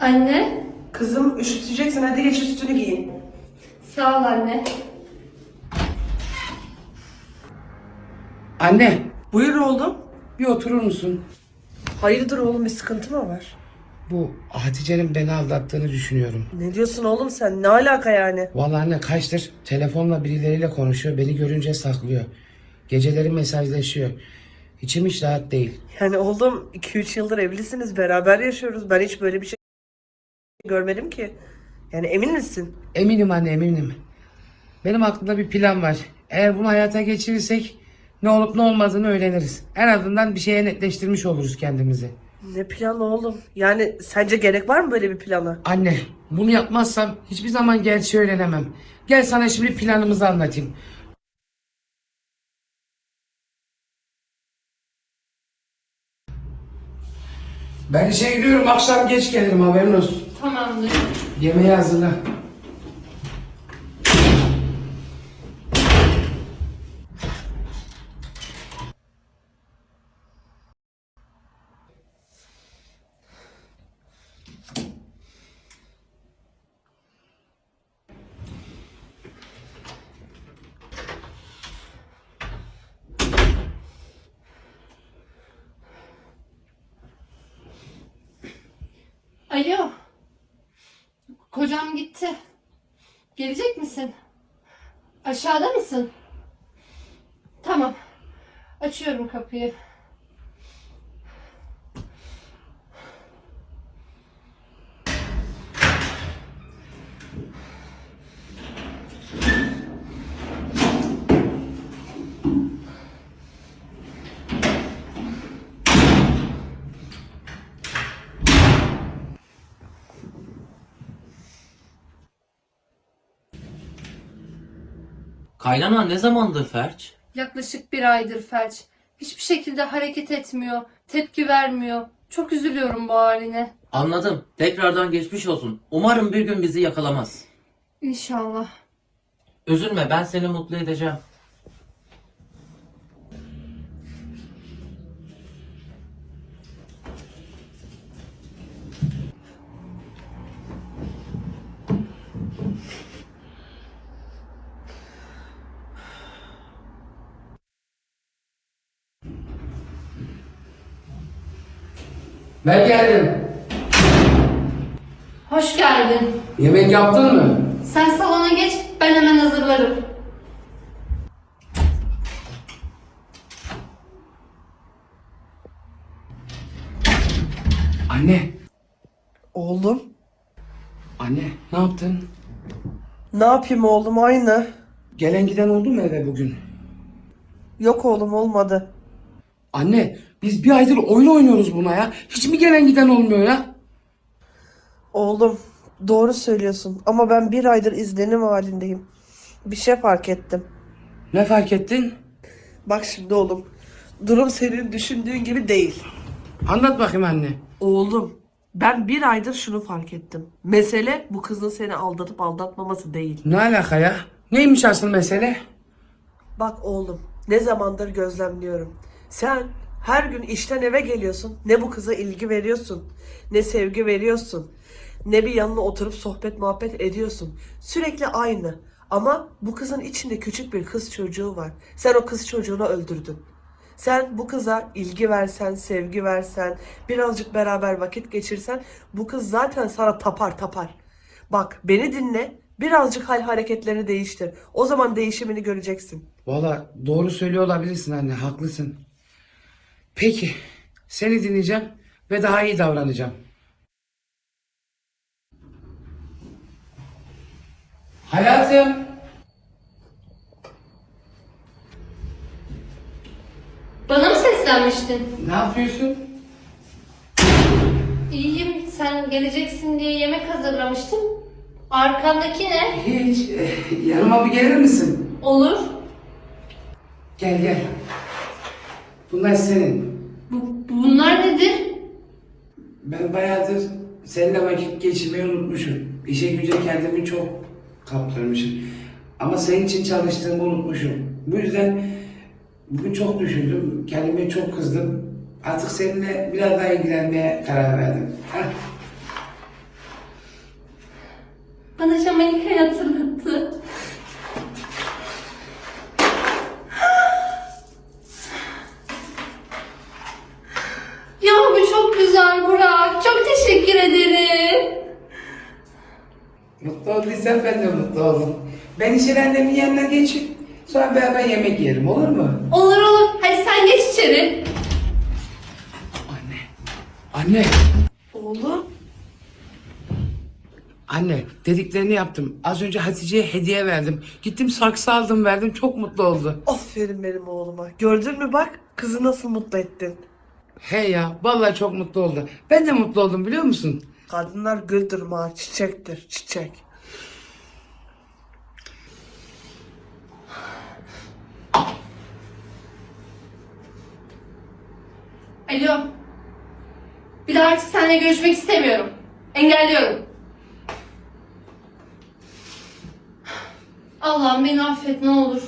Anne, Kızım üşüteceksin hadi geç üstünü giyin. sağ ol anne. Anne, Buyur oğlum. bir oturur musun? Hayırdır oğlum bir sıkıntı mı var? Bu Hatice'nin beni aldattığını düşünüyorum. Ne diyorsun oğlum sen? Ne alaka yani? Vallahi anne kaçtır telefonla birileriyle konuşuyor. Beni görünce saklıyor. Geceleri mesajlaşıyor. İçim hiç rahat değil. Yani oğlum 2-3 yıldır evlisiniz beraber yaşıyoruz. Ben hiç böyle bir şey görmedim ki. Yani emin misin? Eminim anne eminim. Benim aklımda bir plan var. Eğer bunu hayata geçirirsek ne olup ne olmadığını öğreniriz. En azından bir şeye netleştirmiş oluruz kendimizi. Ne planı oğlum? Yani sence gerek var mı böyle bir plana? Anne bunu yapmazsam hiçbir zaman gerçeği öğrenemem. Gel sana şimdi planımızı anlatayım. Ben işe gidiyorum akşam geç gelirim haberin olsun. Tamamdır. Yemeği hazırla. Alo. Kocam gitti. Gelecek misin? Aşağıda mısın? Tamam. Açıyorum kapıyı. Kaynana ne zamandır felç? Yaklaşık bir aydır felç. Hiçbir şekilde hareket etmiyor. Tepki vermiyor. Çok üzülüyorum bu haline. Anladım. Tekrardan geçmiş olsun. Umarım bir gün bizi yakalamaz. İnşallah. Üzülme ben seni mutlu edeceğim. Ben geldim. Hoş geldin. Yemek yaptın mı? Sen salona geç, ben hemen hazırlarım. Anne. Oğlum? Anne ne yaptın? Ne yapayım oğlum aynı. Gelen giden oldu mu eve bugün? Yok oğlum olmadı. Anne biz bir aydır oyun oynuyoruz buna ya. Hiç mi gelen giden olmuyor ya? Oğlum doğru söylüyorsun ama ben bir aydır izlenim halindeyim. Bir şey fark ettim. Ne fark ettin? Bak şimdi oğlum. Durum senin düşündüğün gibi değil. Anlat bakayım anne. Oğlum ben bir aydır şunu fark ettim. Mesele bu kızın seni aldatıp aldatmaması değil. Ne alaka ya? Neymiş asıl mesele? Bak oğlum ne zamandır gözlemliyorum. Sen her gün işten eve geliyorsun. Ne bu kıza ilgi veriyorsun. Ne sevgi veriyorsun. Ne bir yanına oturup sohbet muhabbet ediyorsun. Sürekli aynı. Ama bu kızın içinde küçük bir kız çocuğu var. Sen o kız çocuğunu öldürdün. Sen bu kıza ilgi versen, sevgi versen, birazcık beraber vakit geçirsen bu kız zaten sana tapar tapar. Bak beni dinle, birazcık hal hareketlerini değiştir. O zaman değişimini göreceksin. Valla doğru söylüyor olabilirsin anne haklısın. Peki seni dinleyeceğim ve daha iyi davranacağım. Hayatım. Bana mı seslenmiştin? Ne yapıyorsun? İyiyim, sen geleceksin diye yemek hazırlamıştım. Arkandaki ne? Hiç. eh, yanıma bir gelir misin? Olur. Gel gel. Bunlar senin. Bu, bunlar nedir? Ben bayağıdır seninle vakit geçirmeyi unutmuşum. İşe güce kendimi çok kaptırmışım. Ama senin için çalıştığımı unutmuşum. Bu yüzden bugün çok düşündüm. Kendime çok kızdım. Artık seninle biraz daha ilgilenmeye karar verdim. Heh. Bana şamanik hayatını Çok güzel Burak. Çok teşekkür ederim. Mutlu olduysan ben de mutlu oldum. Ben içeri annemin yanına geçip sonra beraber yemek yerim olur mu? Olur olur. Hadi sen geç içeri. Anne. Anne. Oğlum. Anne dediklerini yaptım. Az önce Hatice'ye hediye verdim. Gittim saksı aldım verdim. Çok mutlu oldu. Aferin benim oğluma. Gördün mü bak kızı nasıl mutlu ettin. He ya vallahi çok mutlu oldu. Ben de mutlu oldum biliyor musun? Kadınlar güldür ma çiçektir çiçek. Alo. Bir daha artık seninle görüşmek istemiyorum. Engelliyorum. Allah'ım beni affet ne olur.